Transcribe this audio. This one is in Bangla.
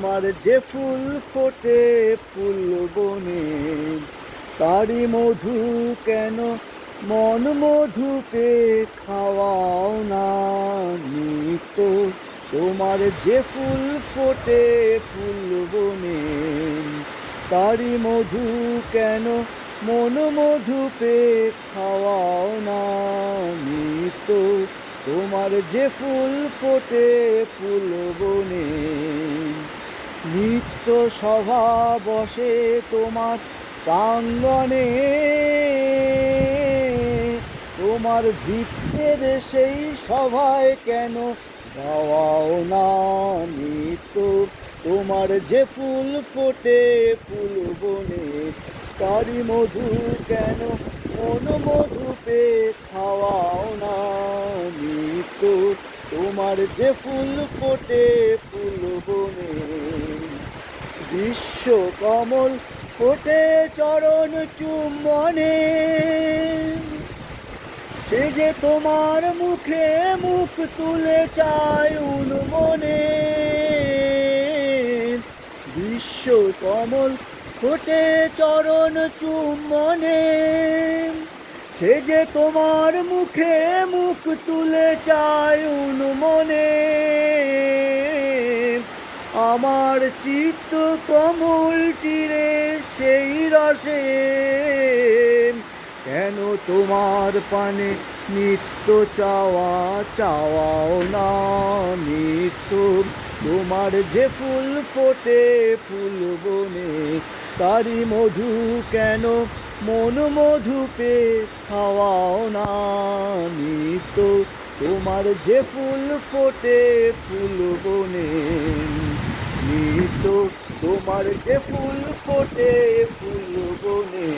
তোমার যে ফুল ফোটে ফুল বনে তারি মধু কেন মন মধুকে খাওয়াও না? নিত্য তোমার যে ফুল ফোটে ফুল বনে তারি মধু কেন মন মধুপে খাওয়াও না? নিত্য তোমার যে ফুল ফোটে ফুল বনে নিত্য সভা বসে তোমার প্রাঙ্গণে। তোমার ভিত্তের সেই সভায় কেন গাওয়াও না নিত্য? তোমার যে ফুল ফোটে ফুল বনে তারি মধু কেন মন মধুপে খাওয়াও না নিত্য? তোমার যে ফুল ফোটে ফুল বনে বিশ্ব কমল ফোটে চরণ চুম্বনে। সে যে তোমার মুখে মুখ তুলে চায় উন্মনে। বিশ্ব কমল ফোটে চরণ চুম্বনে। সে যে তোমার মুখে মুখ তুলে চায় উন্মনে। আমার চিত্ত কমল তীরে সেই রসে। কেন তোমার পানে নিত্য চাওয়া, চাওয়াও না নিত্য তোমার যে ফুল ফোটে ফুল বনে তারি মধু কেন মন মধুপে খাওয়াও না নিত্য তোমার যে ফুল ফোটে ফুল বনে নিত তোমার যে ফুল ফোটে ফুল বনে।